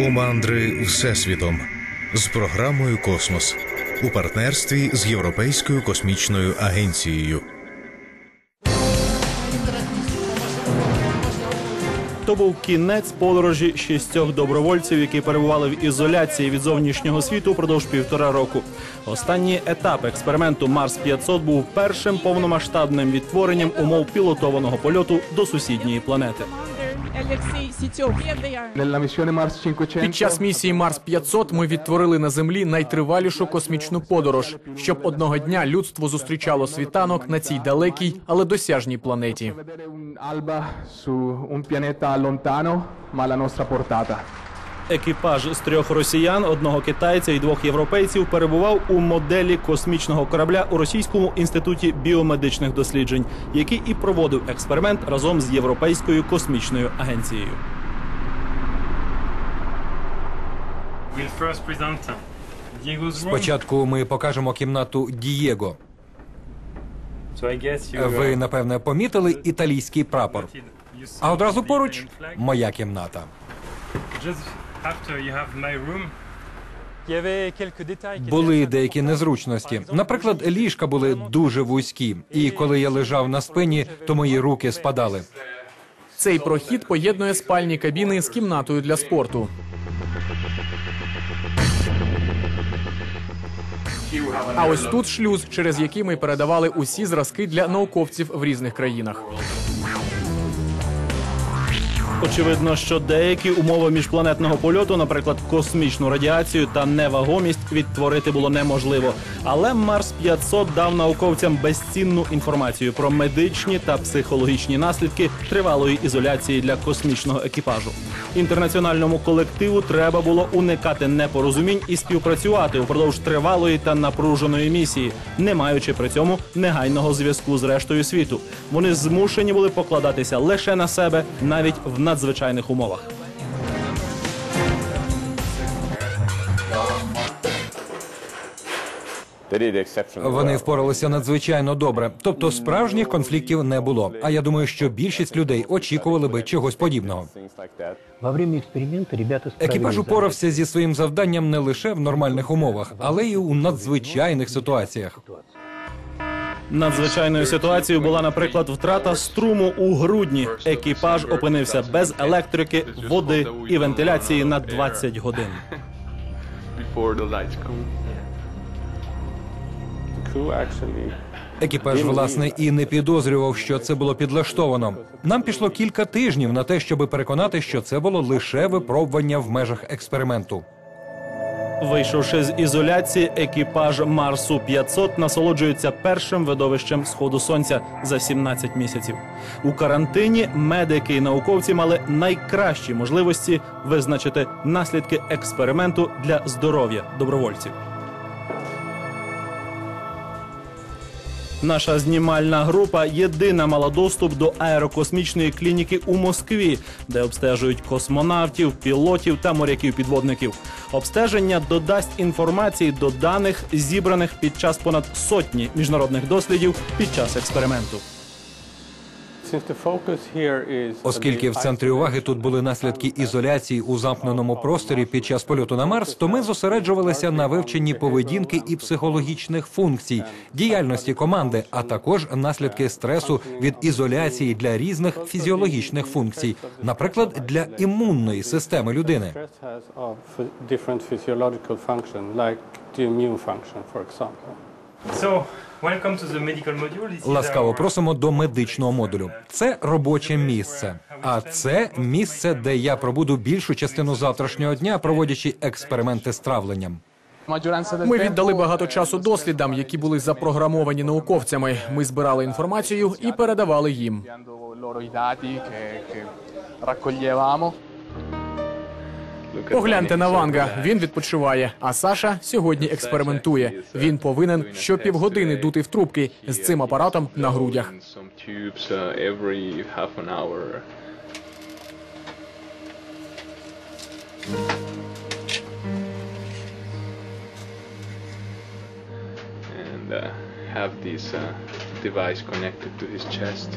у мандри всесвітом з програмою Космос у партнерстві з Європейською космічною агенцією. То був кінець подорожі шістьох добровольців, які перебували в ізоляції від зовнішнього світу впродовж півтора року. Останній етап експерименту Марс 500 був першим повномасштабним відтворенням умов пілотованого польоту до сусідньої планети. Олексій Сітьов. Nella missione Mars 500 Під час місії Марс 500 ми відтворили на землі найтривалішу космічну подорож, щоб одного дня людство зустрічало світанок на цій далекій, але досяжній планеті. Екіпаж з трьох росіян, одного китайця і двох європейців перебував у моделі космічного корабля у російському інституті біомедичних досліджень, який і проводив експеримент разом з Європейською космічною агенцією. Спочатку ми покажемо кімнату Дієго. Ви uh, напевне помітили італійський прапор. А одразу поруч моя кімната. Були деякі незручності. Наприклад, ліжка були дуже вузькі, і коли я лежав на спині, то мої руки спадали. Цей прохід поєднує спальні кабіни з кімнатою для спорту. А ось тут шлюз, через який ми передавали усі зразки для науковців в різних країнах. Очевидно, що деякі умови міжпланетного польоту, наприклад, космічну радіацію та невагомість, відтворити було неможливо. Але Марс 500 дав науковцям безцінну інформацію про медичні та психологічні наслідки тривалої ізоляції для космічного екіпажу. Інтернаціональному колективу треба було уникати непорозумінь і співпрацювати упродовж тривалої та напруженої місії, не маючи при цьому негайного зв'язку з рештою світу. Вони змушені були покладатися лише на себе, навіть в надзвичайних умовах. Вони впоралися надзвичайно добре. Тобто справжніх конфліктів не було. А я думаю, що більшість людей очікували би чогось подібного. Екіпаж упорався зі своїм завданням не лише в нормальних умовах, але й у надзвичайних ситуаціях. Надзвичайною ситуацією була, наприклад, втрата струму у грудні. Екіпаж опинився без електрики, води і вентиляції на 20 годин. Екіпаж, власне, і не підозрював, що це було підлаштовано. Нам пішло кілька тижнів на те, щоб переконати, що це було лише випробування в межах експерименту. Вийшовши з ізоляції, екіпаж Марсу 500 насолоджується першим видовищем сходу сонця за 17 місяців. У карантині медики і науковці мали найкращі можливості визначити наслідки експерименту для здоров'я добровольців. Наша знімальна група єдина мала доступ до аерокосмічної клініки у Москві, де обстежують космонавтів, пілотів та моряків-підводників. Обстеження додасть інформації до даних, зібраних під час понад сотні міжнародних дослідів під час експерименту. Оскільки в центрі уваги тут були наслідки ізоляції у замкненому просторі під час польоту на Марс, то ми зосереджувалися на вивченні поведінки і психологічних функцій, діяльності команди, а також наслідки стресу від ізоляції для різних фізіологічних функцій, наприклад, для імунної системи людини. Different physiological like the immune function, for example. Ласкаво просимо до медичного модулю. Це робоче місце. А це місце, де я пробуду більшу частину завтрашнього дня, проводячи експерименти з травленням. Ми віддали багато часу дослідам, які були запрограмовані науковцями. Ми збирали інформацію і передавали їм. Погляньте на Ванга. Він відпочиває. А Саша сьогодні експериментує. Він повинен щопівгодини дути в трубки з цим апаратом на грудях. And uh, have this uh, device connected to his chest.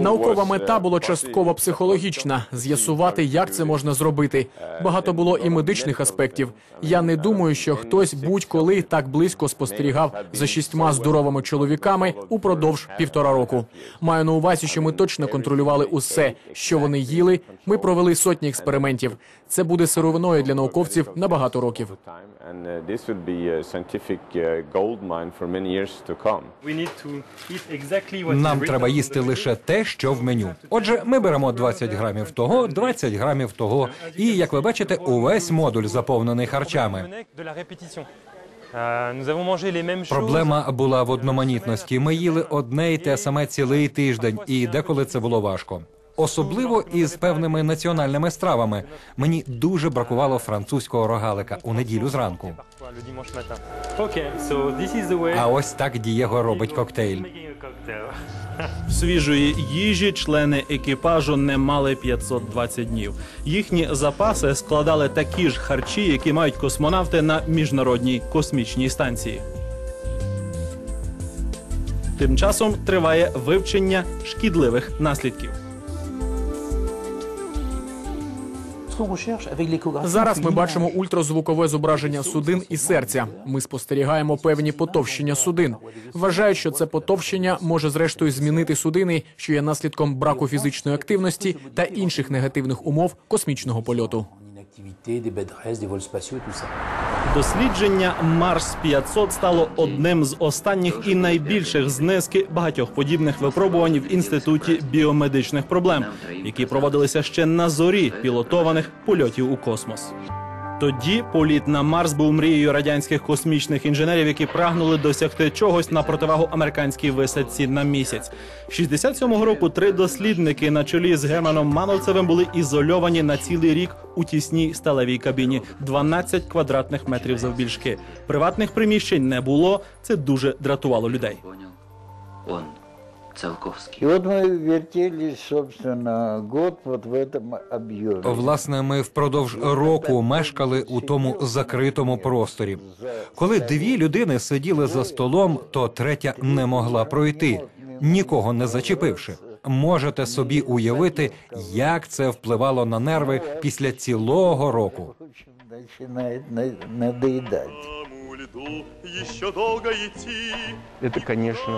Наукова мета була частково психологічна з'ясувати, як це можна зробити. Багато було і медичних аспектів. Я не думаю, що хтось будь-коли так близько спостерігав за шістьма здоровими чоловіками упродовж півтора року. Маю на увазі, що ми точно контролювали усе, що вони їли. Ми провели сотні експериментів. Це буде сировиною для науковців на багато років. Нам треба on їсти лише те, що в меню. Отже, ми беремо 20 грамів того, 20 грамів того. І як ви бачите, увесь модуль заповнений харчами. choses. Проблема була в одноманітності. Ми їли одне й те саме цілий тиждень, і деколи це було важко. Особливо із певними національними стравами. Мені дуже бракувало французького рогалика у неділю зранку. А ось так Дієго робить коктейль. Свіжої їжі члени екіпажу не мали 520 днів. Їхні запаси складали такі ж харчі, які мають космонавти на міжнародній космічній станції. Тим часом триває вивчення шкідливих наслідків. Зараз ми бачимо ультразвукове зображення судин і серця. Ми спостерігаємо певні потовщення судин. Вважають, що це потовщення може зрештою змінити судини, що є наслідком браку фізичної активності та інших негативних умов космічного польоту. Дослідження Марс 500 стало одним з останніх і найбільших з низки багатьох подібних випробувань в інституті біомедичних проблем, які проводилися ще на зорі пілотованих польотів у космос. Тоді політ на Марс був мрією радянських космічних інженерів, які прагнули досягти чогось на противагу американській висадці на місяць. 67-го року три дослідники на чолі з Германом Мановцевим були ізольовані на цілий рік у тісній сталевій кабіні 12 квадратних метрів завбільшки. Приватних приміщень не було. Це дуже дратувало людей. Он Циолковский. И вот мы вертелись, собственно, год вот в этом объеме. Власне, ми впродовж року мешкали у тому закритому просторі. Коли дві людини сиділи за столом, то третя не могла пройти, нікого не зачепивши. Можете собі уявити, як це впливало на нерви після цілого року. Начинает на- надоедать. Это, конечно,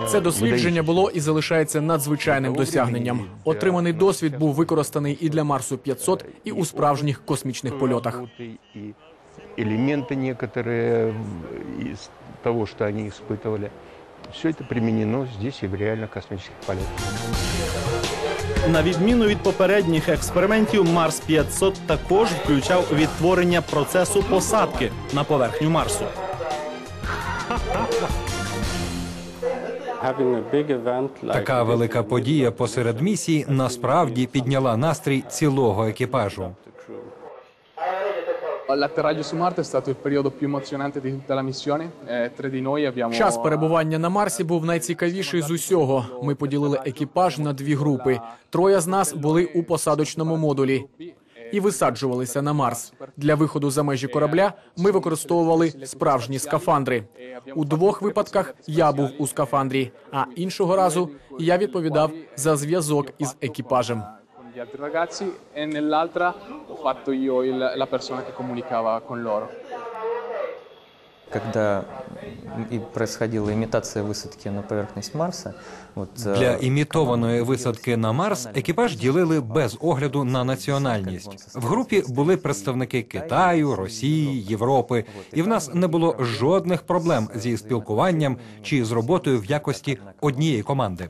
Це дослідження було і залишається надзвичайним досягненням. Отриманий досвід був використаний і для Марсу 500, і у справжніх космічних польотах. и элементы некоторые в- из того, что они испытывали. Все это применено здесь и в реально космических полетах. На відміну від попередніх експериментів, Марс 500 також включав відтворення процесу посадки на поверхню Марсу. Така велика подія посеред місії насправді підняла настрій цілого екіпажу. L'atterraggio su Marte è stato il periodo più emozionante di tutta la missione. Eh, tre di noi abbiamo... Час перебування на Марсі був найцікавіший з усього. Ми поділили екіпаж на дві групи. Троє з нас були у посадочному модулі і висаджувалися на Марс. Для виходу за межі корабля ми використовували справжні скафандри. У двох випадках я був у скафандрі, а іншого разу я відповідав за зв'язок із екіпажем. gli altri ragazzi e nell'altra ho fatto io il- la persona che comunicava con loro. Когда и происходила имитация высадки на поверхность Марса, вот, э, Для імітованої висадки на Марс екіпаж ділили без огляду на національність. В групі були представники Китаю, Росії, Європи, і в нас не було жодних проблем зі спілкуванням чи з роботою в якості однієї команди.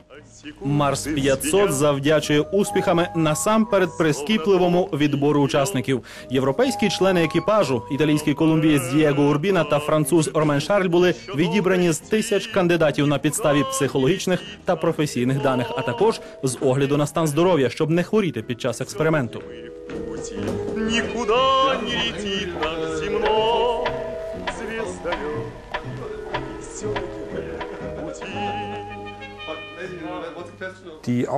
Марс 500 завдячує успіхами насамперед прискіпливому відбору учасників. Європейські члени екіпажу, італійський колумбієць Дієго Урбіна та француз Ормен Шарль були відібрані з тисяч кандидатів на підставі психологічних та професійних даних, а також з огляду на стан здоров'я, щоб не хворіти під час експерименту. Никуда не летит над земно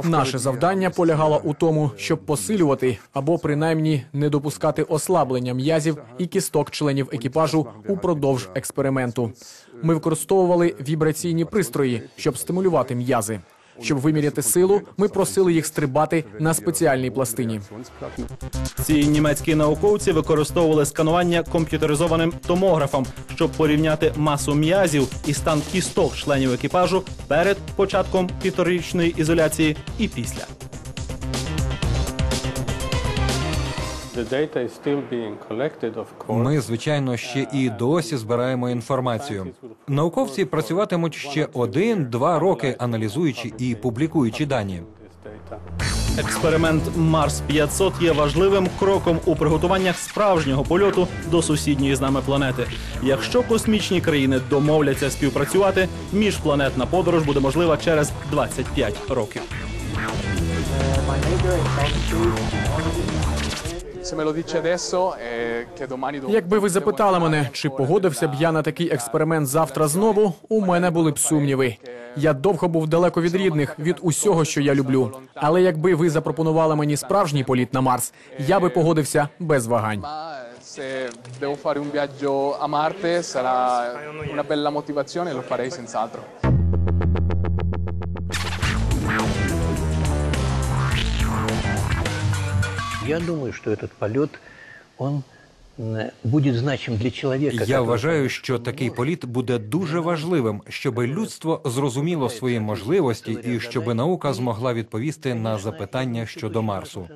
Наше завдання полягало у тому, щоб посилювати або принаймні не допускати ослаблення м'язів і кісток членів екіпажу упродовж експерименту. Ми використовували вібраційні пристрої, щоб стимулювати м'язи. Щоб виміряти силу, ми просили їх стрибати на спеціальній пластині. Ці німецькі науковці використовували сканування комп'ютеризованим томографом, щоб порівняти масу м'язів і стан кісток членів екіпажу перед початком півторічної ізоляції і після. Ми, звичайно, ще і досі збираємо інформацію. Науковці працюватимуть ще один-два роки, аналізуючи і публікуючи дані. Експеримент Марс 500 є важливим кроком у приготуваннях справжнього польоту до сусідньої з нами планети. Якщо космічні країни домовляться співпрацювати, міжпланетна подорож буде можлива через 25 років. Se me lo dice adesso, che domani. Якби ви запитали мене, чи погодився б я на такий експеримент завтра знову, у мене були б сумніви. Я довго був далеко від рідних, від усього, що я люблю. Але якби ви запропонували мені справжній політ на Марс, я би погодився без вагань. Se devo fare un viaggio a Marte sarà una bella motivazione e lo farei senz'altro. Я думаю, что этот полет, он м, будет значим для человека. Я который вважаю, що такий політ буде дуже важливим, щоб людство зрозуміло свої можливості і щоб наука змогла відповісти на запитання щодо Марсу.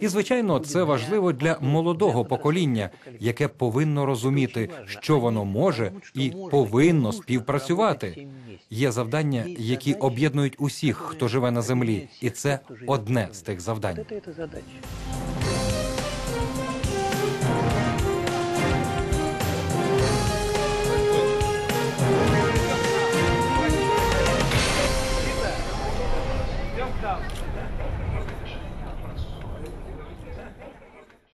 І звичайно, це важливо для молодого покоління, яке повинно розуміти, що воно може і повинно співпрацювати. Є завдання, які об'єднують усіх, хто живе на землі, і це одне з тих завдань. Это, это задача.